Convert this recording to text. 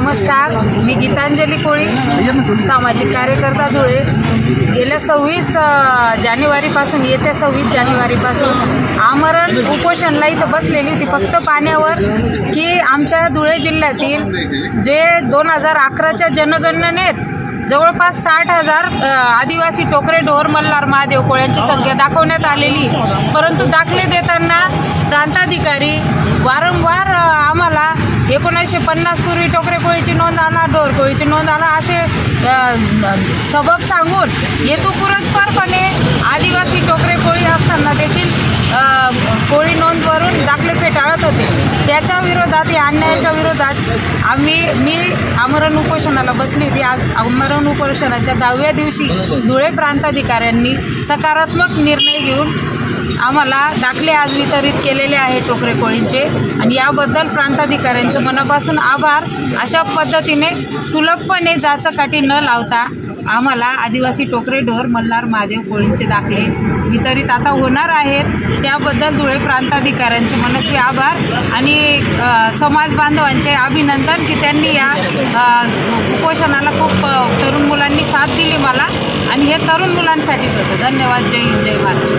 नमस्कार मी गीतांजली कोळी सामाजिक कार्यकर्ता धुळे. गेल्या सव्वीस जानेवारीपासून येत्या सव्वीस जानेवारीपासून आमरण उपोषणला इथं बसलेली होती. फक्त पाण्यावर की आमच्या धुळे जिल्ह्यातील जे दोन हजार अकराच्या जनगणनेत जवळपास साठ हजार आदिवासी टोकरे ढोर मल्हार महादेव कोळ्यांची संख्या दाखवण्यात आलेली. परंतु दाखले देताना प्रांताधिकारी एकोणीसशे पन्नास पूर्वी टोकरे कोळीची नोंद आणा ढोर कोळीची नोंद आणा असे सबब सांगून हेतुपुरस्परपणे आदिवासी टोकरे कोळी असताना देखील कोळी नोंदवरून दाखले फेटाळत होते. त्याच्या विरोधात या अन्यायाच्या विरोधात आम्ही मी आमरण उपोषणाला बसली होती. आज आमरण उपोषणाच्या दहाव्या दिवशी धुळे प्रांताधिकाऱ्यांनी सकारात्मक निर्णय घेऊन आम्हाला दाखले आज वितरित केलेले आहे टोकरे कोळींचे. आणि याबद्दल प्रांताधिकाऱ्यांचं मनापासून आभार. अशा पद्धतीने सुलभपणे जाचकाठी न लावता आम्हाला आदिवासी टोकरे ढोर मल्हार महादेव कोळींचे दाखले वितरित आता होणार आहेत. त्याबद्दल धुळे प्रांताधिकाऱ्यांचे मनस्वी आभार. आणि समाज बांधवांचे अभिनंदन की त्यांनी या उपोषणाला खूप तरुण मुलांनी साथ दिली मला. आणि हे तरुण मुलांसाठीच होतं. धन्यवाद. जय हिंद जय महाराष्ट्र.